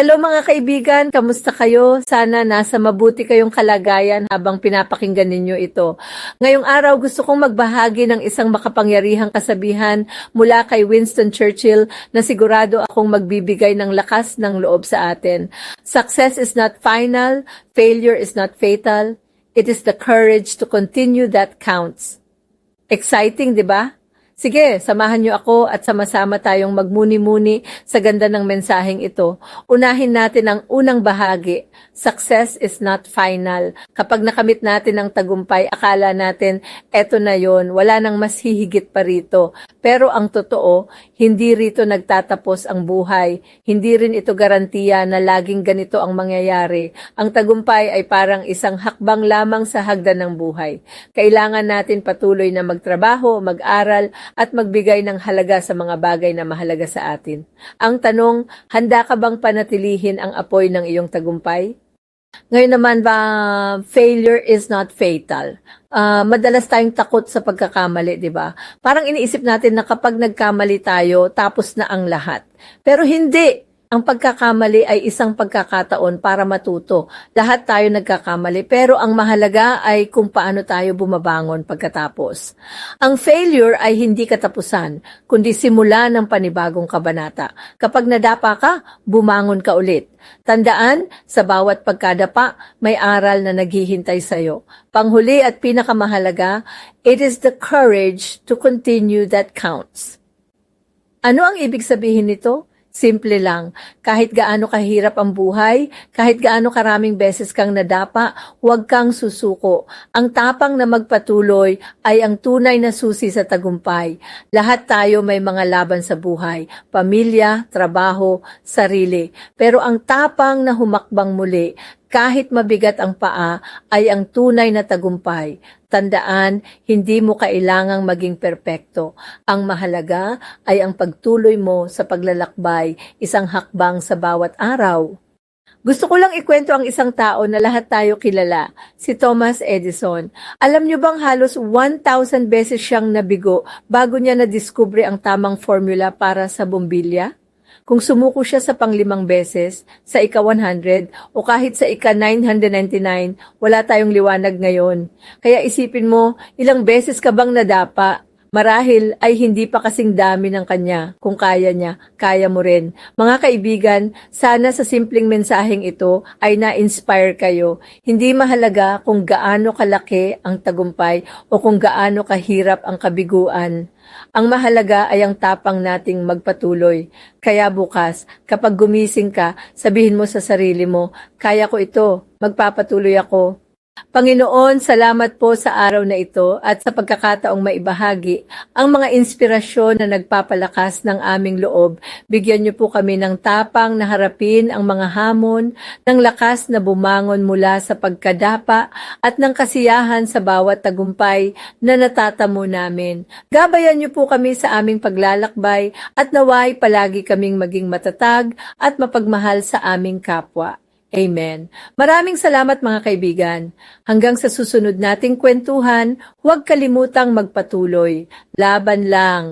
Hello mga kaibigan, kamusta kayo? Sana nasa mabuti kayong kalagayan habang pinapakinggan ninyo ito. Ngayong araw gusto kong magbahagi ng isang makapangyarihang kasabihan mula kay Winston Churchill na sigurado akong magbibigay ng lakas ng loob sa atin. Success is not final, failure is not fatal. It is the courage to continue that counts. Exciting, di ba? Sige, samahan niyo ako at sama-sama tayong magmuni-muni sa ganda ng mensaheng ito. Unahin natin ang unang bahagi. Success is not final. Kapag nakamit natin ang tagumpay, akala natin, eto na yon, wala nang mas hihigit pa rito. Pero ang totoo, hindi rito nagtatapos ang buhay. Hindi rin ito garantiya na laging ganito ang mangyayari. Ang tagumpay ay parang isang hakbang lamang sa hagdan ng buhay. Kailangan natin patuloy na magtrabaho, mag-aral, at magbigay ng halaga sa mga bagay na mahalaga sa atin. Ang tanong, handa ka bang panatilihin ang apoy ng iyong tagumpay? Ngayon naman ba, failure is not fatal. Ah, madalas tayong takot sa pagkakamali, di ba? Parang iniisip natin na kapag nagkamali tayo, tapos na ang lahat. Pero hindi. Ang pagkakamali ay isang pagkakataon para matuto. Lahat tayo nagkakamali, pero ang mahalaga ay kung paano tayo bumabangon pagkatapos. Ang failure ay hindi katapusan, kundi simula ng panibagong kabanata. Kapag nadapa ka, bumangon ka ulit. Tandaan, sa bawat pagkadapa, may aral na naghihintay sa'yo. Panghuli at pinakamahalaga, it is the courage to continue that counts. Ano ang ibig sabihin nito? Simple lang. Kahit gaano kahirap ang buhay, kahit gaano karaming beses kang nadapa, huwag kang susuko. Ang tapang na magpatuloy ay ang tunay na susi sa tagumpay. Lahat tayo may mga laban sa buhay, pamilya, trabaho, sarili. Pero ang tapang na humakbang muli, kahit mabigat ang paa, ay ang tunay na tagumpay. Tandaan, hindi mo kailangang maging perpekto. Ang mahalaga ay ang pagtuloy mo sa paglalakbay, isang hakbang sa bawat araw. Gusto ko lang ikwento ang isang tao na lahat tayo kilala, si Thomas Edison. Alam niyo bang halos 1,000 beses siyang nabigo bago niya nadiskubre ang tamang formula para sa bombilya? Kung sumuko siya sa panglimang beses, sa ika-100 o kahit sa ika-999, wala tayong liwanag ngayon. Kaya isipin mo, ilang beses ka bang nadapa? Marahil ay hindi pa kasing dami ng kanya. Kung kaya niya, kaya mo rin. Mga kaibigan, sana sa simpleng mensaheng ito ay na-inspire kayo. Hindi mahalaga kung gaano kalaki ang tagumpay o kung gaano kahirap ang kabiguan. Ang mahalaga ay ang tapang nating magpatuloy. Kaya bukas, kapag gumising ka, sabihin mo sa sarili mo, kaya ko ito, magpapatuloy ako. Panginoon, salamat po sa araw na ito at sa pagkakataong maibahagi ang mga inspirasyon na nagpapalakas ng aming loob. Bigyan niyo po kami ng tapang na harapin ang mga hamon, ng lakas na bumangon mula sa pagkadapa at ng kasiyahan sa bawat tagumpay na natatamo namin. Gabayan niyo po kami sa aming paglalakbay at naway palagi kaming maging matatag at mapagmahal sa aming kapwa. Amen. Maraming salamat mga kaibigan. Hanggang sa susunod nating kwentuhan, huwag kalimutang magpatuloy. Laban lang.